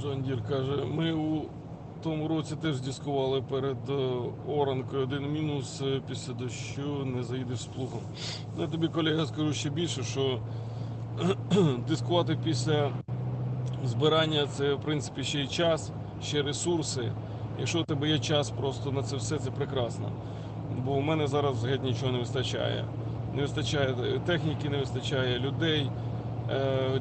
Джон Дір каже, ми у тому році теж дискували перед е, оранкою один мінус е, після дощу не заїдеш з плугом. Я тобі, колега, скажу ще більше, що дискувати після збирання це в принципі ще й час, ще ресурси. Якщо у тебе є час просто на це все, це прекрасно. Бо у мене зараз геть нічого не вистачає. Не вистачає техніки, не вистачає людей е,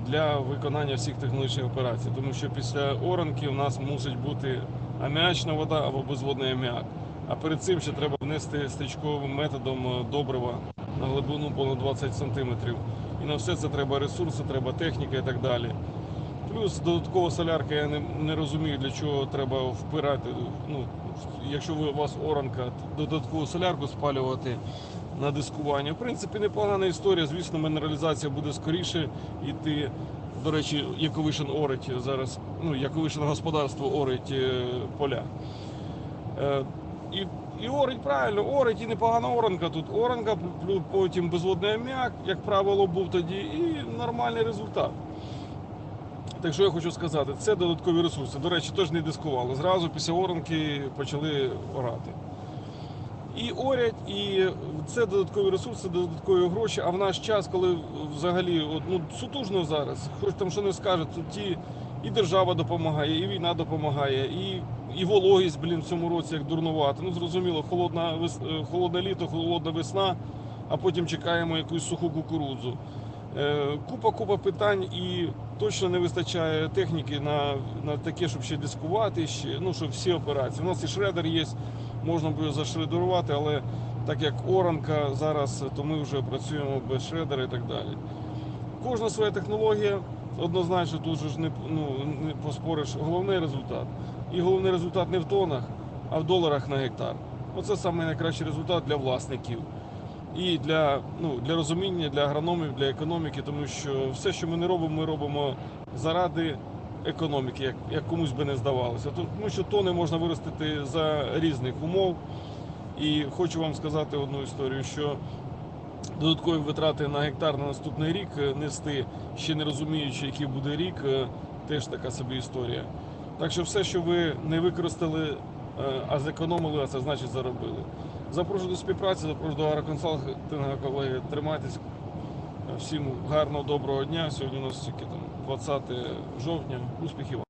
для виконання всіх технологічних операцій. Тому що після оранки у нас мусить бути аміачна вода або безводний аміак. А перед цим ще треба внести стрічковим методом е, добрива на глибину понад 20 см. І на все це треба ресурси, треба техніка і так далі. Плюс додатково солярка, я не, не розумію, для чого треба впирати. Ну, якщо ви, у вас оранка, додаткову солярку спалювати на дискування. В принципі, непогана історія. Звісно, мінералізація буде скоріше йти. До речі, Яковишин орить зараз, ну, Яковишин господарство орить е, поля. Е, і, і орить правильно, орить і непогана оранка тут. Оранка, потім безводний аміак, як правило, був тоді, і нормальний результат. Так що я хочу сказати, це додаткові ресурси. До речі, теж не дискували. Зразу після оранки почали орати. І орять, і це додаткові ресурси, додаткові гроші. А в наш час, коли взагалі от, ну, сутужно зараз, хоч там що не скаже, тут ті і держава допомагає, і війна допомагає, і, і вологість, блін, в цьому році як дурнувати. Ну зрозуміло, холодна, вес- е, холодне літо, холодна весна, а потім чекаємо якусь суху кукурудзу. Е, Купа, купа питань і точно не вистачає техніки на, на таке, щоб ще дискувати, ще, ну, щоб всі операції. У нас і шредер є, можна буде зашредерувати, але так як оранка зараз, то ми вже працюємо без шредера і так далі. Кожна своя технологія, однозначно тут же ж не, ну, не поспориш. Головний результат. І головний результат не в тонах, а в доларах на гектар. Оце найкращий результат для власників і для, ну, для розуміння, для агрономів, для економіки, тому що все, що ми не робимо, ми робимо заради економіки, як, як комусь би не здавалося. Тому що тони можна виростити за різних умов. І хочу вам сказати одну історію, що додаткові витрати на гектар на наступний рік е, нести, ще не розуміючи, який буде рік, е, теж така собі історія. Так що все, що ви не використали, е, а зекономили, а це значить заробили. Запрошую до співпраці, запрошую до агроконсалтинга, колеги. Тримайтесь. Всім гарного, доброго дня. Сьогодні у нас там 20 жовтня. Успіхів!